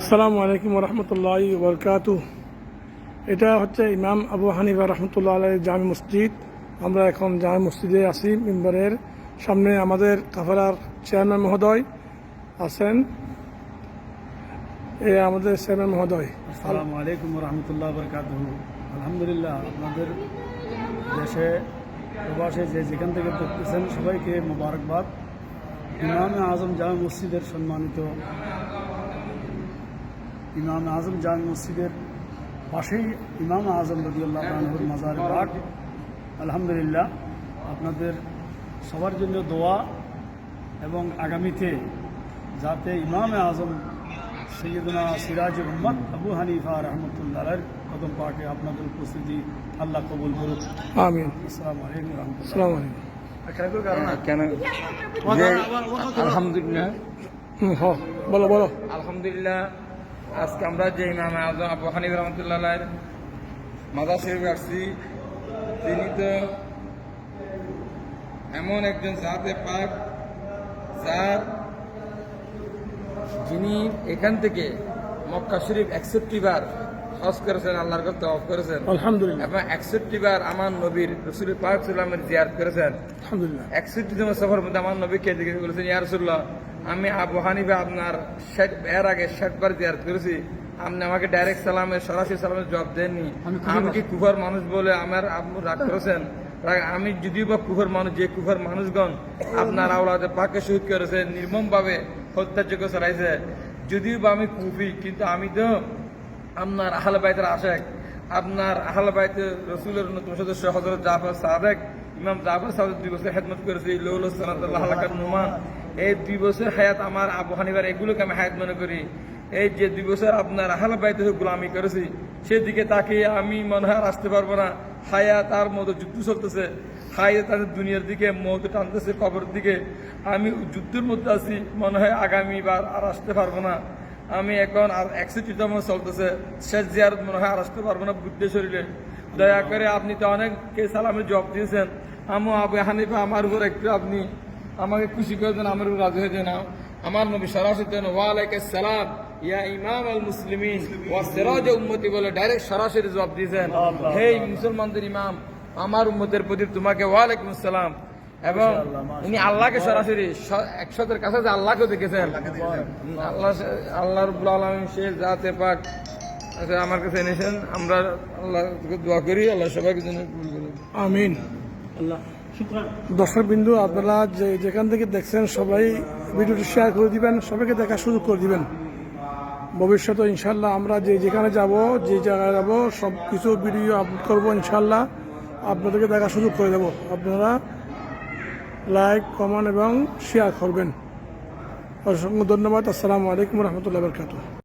আসসালামু আলাইকুম রহমতুল্লাহ বরকাতু এটা হচ্ছে ইমাম আবু হানিফা রহমতুল্লাহ আলাই জামি মসজিদ। আমরা এখন জামি মসজিদে আছি, মেম্বারের সামনে আমাদের কাফেলার চেয়ারম্যান মহোদয় আছেন। এ আমাদের চেয়ারম্যান মহোদয়। আসসালামু আলাইকুম রহমতুল্লাহ বরকাত আলহামদুলিল্লাহ আপনাদের দেশে প্রবাসে যে যেখান থেকে দেখতেছেন সবাইকে মোবারকবাদ। ইমামে আজম জামে মসজিদের সম্মানিত ইমাম আজম জামে মসজিদের পাশেই ইমাম আজম রদিউল্লাহ তানহুর মাজার বাগ আলহামদুলিল্লাহ আপনাদের সবার জন্য দোয়া এবং আগামীতে যাতে ইমামে আজম সৈয়দনা সিরাজ উম্মদ আবু হানিফা রহমতুল্লাহ কদম পাকে আপনাদের উপস্থিতি আল্লাহ কবুল করুক। আমিন। আসসালামু আলাইকুম রহমতুল্লাহ। আলহামদুলিল্লাহ। হ বলো বলো। আলহামদুলিল্লাহ। আজকে আমরা যে ইমাম আজম আবু হানিফ রহমতুল্লাহ মাদা শরীফ আসছি। তিনি তো এমন একজন সাহাতে পাক, যার যিনি এখান থেকে মক্কা শরীফ একষট্টি বার হজ করেছেন আল্লাহর কাছে তওয়াফ করেছেন। আলহামদুলিল্লাহ। এবং একষট্টি বার আমার নবীর রসুল পাক সাল্লামের জিয়ার করেছেন। আলহামদুলিল্লাহ। একষট্টি জন সফর মধ্যে আমার নবীকে দিকে বলেছেন ইয়ারসুল্লাহ আমি আবু হানিফা আপনার ষাট এর আগে ষাট বার জিয়ারত করেছি। আপনি আমাকে ডাইরেক্ট সালামের সরাসরি সালামের জবাব দেননি। আমি কি কুফার মানুষ বলে আমার আপনি রাগ করেছেন? আমি যদিও বা কুফার মানুষ যে কুফার মানুষগণ আপনার আওলাদে পাকে শহীদ করেছে নির্মম ভাবে হত্যাযোগ্য চালাইছে। যদিও বা আমি কুফি কিন্তু আমি তো আপনার আহলে বাইতের আশেক, আপনার আহলে বাইতে রসুলের নতুন সদস্য হজরত জাফর সাদেক, ইমাম জাফর সাদেক দুই বছর খেদমত করেছে লৌল সালাতাল্লাহ হালাকাত নুমান। এই দুই বছর হায়াত আমার আবু হানিবার এগুলোকে আমি হায়াত মনে করি। এই যে দুই বছর আপনার আহলে বাইতে গোলামি করেছি, সেদিকে তাকে আমি মনে হয় আসতে পারব না। হায়াত তার মতো যুদ্ধ চলতেছে। হায়াত তাদের দুনিয়ার দিকে, মত টানতেছে কবর দিকে। আমি যুদ্ধের মধ্যে আছি, মনে হয় আগামীবার আর আসতে পারব না। আমি এখন আর একষট্টিতম চলতেছে। শেষ জিয়ারত মনে হয় আর আসতে পারব না বুদ্ধে শরীরে। দয়া করে আপনি তো অনেককে সালামের জবাব দিয়েছেন। আমু আবু হানিফা আমার উপর একটু আপনি আমাকে খুশি করে দেন আমার উপর রাজি হয়ে যান। আমার নবী সরাসরি দেন ওয়ালাইকুম সালাম ইয়া ইমাম আল মুসলিমিন। ওয়া সিরাজ উম্মতি বলে ডাইরেক্ট সরাসরি জবাব দিয়েছেন। হে মুসলমানদের ইমাম আমার উম্মতের প্রতি তোমাকে ওয়ালাইকুম আসসালাম এবং উনি আল্লাহকে সরাসরি একশতের কাছে যে আল্লাহকে দেখেছেন। আল্লাহ আল্লাহ রব্বুল আলমিন সে জাতে পাক আমার কাছে এনেছেন। আমরা আল্লাহ দোয়া করি আল্লাহ সবাইকে জন্য আমিন। আল্লাহ দর্শক বিন্দু আপনারা যে যেখান থেকে দেখছেন সবাই ভিডিওটি শেয়ার করে দিবেন সবাইকে দেখার সুযোগ করে দিবেন। ভবিষ্যতে ইনশাল্লাহ আমরা যে যেখানে যাব যে জায়গায় যাব সব কিছু ভিডিও আপলোড করব ইনশাল্লাহ আপনাদেরকে দেখার সুযোগ করে দেবো। আপনারা লাইক কমেন্ট এবং শেয়ার করবেন। অসংখ্য ধন্যবাদ। আসসালামু আলাইকুম রহমতুল্লাহ বরকাত